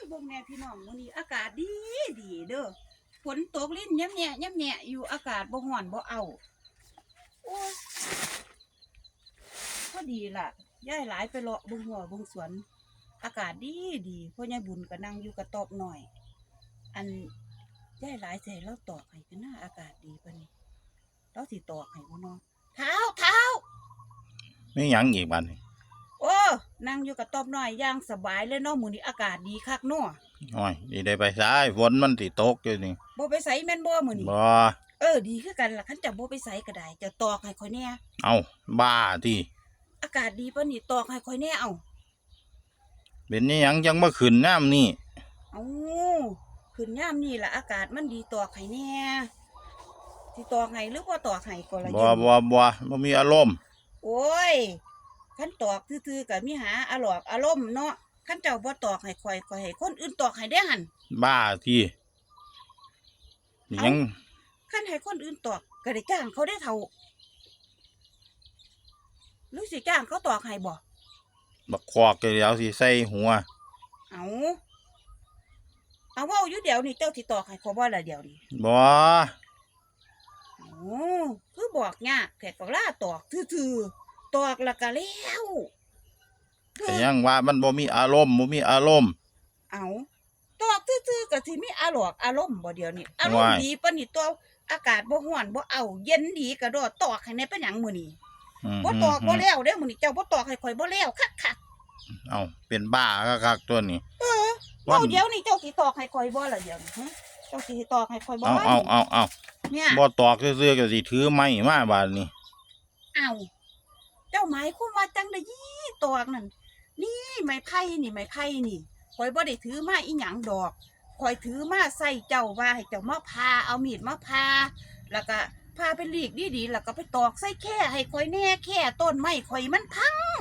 ยบ่งแน่พี่น้องมื้อนี้อากาศดีดีเด้อฝนตกลิ้นย้ำแหะย้ำแหะอยู่อากาศบ่ร้อนบ่เอาโอ้ยพอดีล่ะย้ายหลายไปเลาะบิ่งหัวบิ่งสวน อากาศดีดีพ่อใหญ่บุญก็นั่งอยู่กระตอบหน่อย อันย้ายหลายใส่เราตอกให้กันหน้าอากาศดีปานนี้เราสิตอกให้บ่เนาะเท้าเท้าไม่หยังอีกบัดนี้ นั่งอยู่กับตอบน้อยอย่างสบายเลยเนาะมื้อนี้อากาศดีคักเนาะโอ้ยนี่ได้ไปซ้ายฝนมันสิตกอยู่นี่บ่ไปไสแม่นบ่มื้อนี้บ่เออดีคือกันล่ะคันจะบ่ไปไสก็ได้จะตอกให้ข่อยแหน่เอาบ้าที่อากาศดีปานนี้ตอกให้ข่อยแหน่เอาเป็นนี่หยังจังมาขึ้นน้ำนี่เอาขึ้นยามนี้ล่ะอากาศมันดีตอกให้แหน่สิตอกให้หรือบ่ตอกให้ก็ละบ่บ่บ่บ่มีอารมณ์โอ้ย คันตอกซื่อๆก็มีหาอารมณ์อารมณ์เนาะคันเจ้าบ่ตอกให้ข่อยข่อยให้คนอื่นตอกให้ได้หั่นบ้าที่นี่หยังคันให้คนอื่นตอกก็ได้จ้างเขาได้เท่าหรือสิจ้างเขาตอกให้บ่บักคอกเดี๋ยวสิใส่หัว เอาเอาเว่าอยู่เดี๋ยวนี้เจ้าสิตอกให้ขอยบ่ละเดี๋ยวนี้บ่เอาคือบอกยากแต่ก็ล่าตอกทื่อๆ ตอกแล้วก็แล้วแต่ยังว่ามันบ่มีอารมณ์บ่มีอารมณ์ เอาตอกทื่อๆก็สิมีอารมณ์อารมณ์บ่เดี๋ยวนี้อารมณ์ว้ายดีปานนี้ตัวอากาศบ่ร้อนบ่เอาเย็นดีก็ดอตอกให้ในเป็นหยังมื้อนี้อืมบ่ตอกบ่แล้วเด้อมื้อนี้เจ้าบ่ตอกให้ข่อยบ่แล้วคักๆเอาเป็นบ้าคักๆตัวนี้เออว่าเอาเดี๋ยวนี้เจ้าสิตอกให้คอยบ่ล่ะเดี๋ยวนี้ฮะเจ้าสิตอกให้คอยบ่เอาเอาเอาเอาเนี่ยบ่ตอกซื่อๆก็สิถือไม้มาบาดนี้เอา เจ้าหมายความว่าจังได๋ยี่ตอกนั่นนี่ไม้ไผ่นี่ไม้ไผ่นี่คอยบ่ได้ถือมาอีหยังดอกคอยถือมาใส่เจ้าว่าให้เจ้ามาพาเอามีดมาพาแล้วก็พาไปหลีกดีๆแล้วก็ไปตอกใส่แค่ให้คอยแน่แค่ต้นไม้คอยมันพัง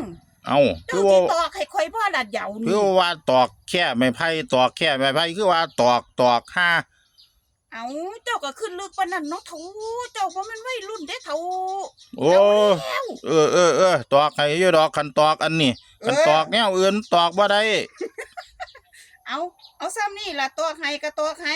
เอาคืเจ้าอสิว่าตอกให้คอยบ่ล่ะเดี๋ยวคืนี้อว่าตอกแค่ไม้ไผ่ตอกแค่ไม้ไผ่คือว่าตอกตอกห้า เอาเจ้าก็ขึ้นลึกปานนั้นเนาะทูเจ้าบ่แม่นวัยรุ่นเด้เฒ่าโอ้แล้วเออเออเออตอกให้อยู่ดอกคันตอกอันนี้คันตอกแนวอื่นตอกบ่ได้เอาเอาซ้ำนี่ล่ะตัวให้ก็ตัวให้